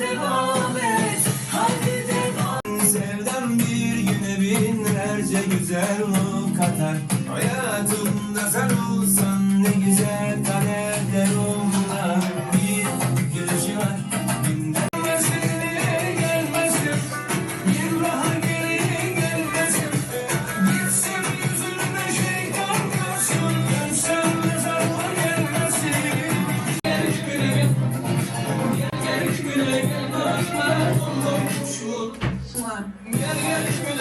devam bir güne binlerce güzellik katar. Hayatımda sen olsan ne güzel kaderler Gel gel gel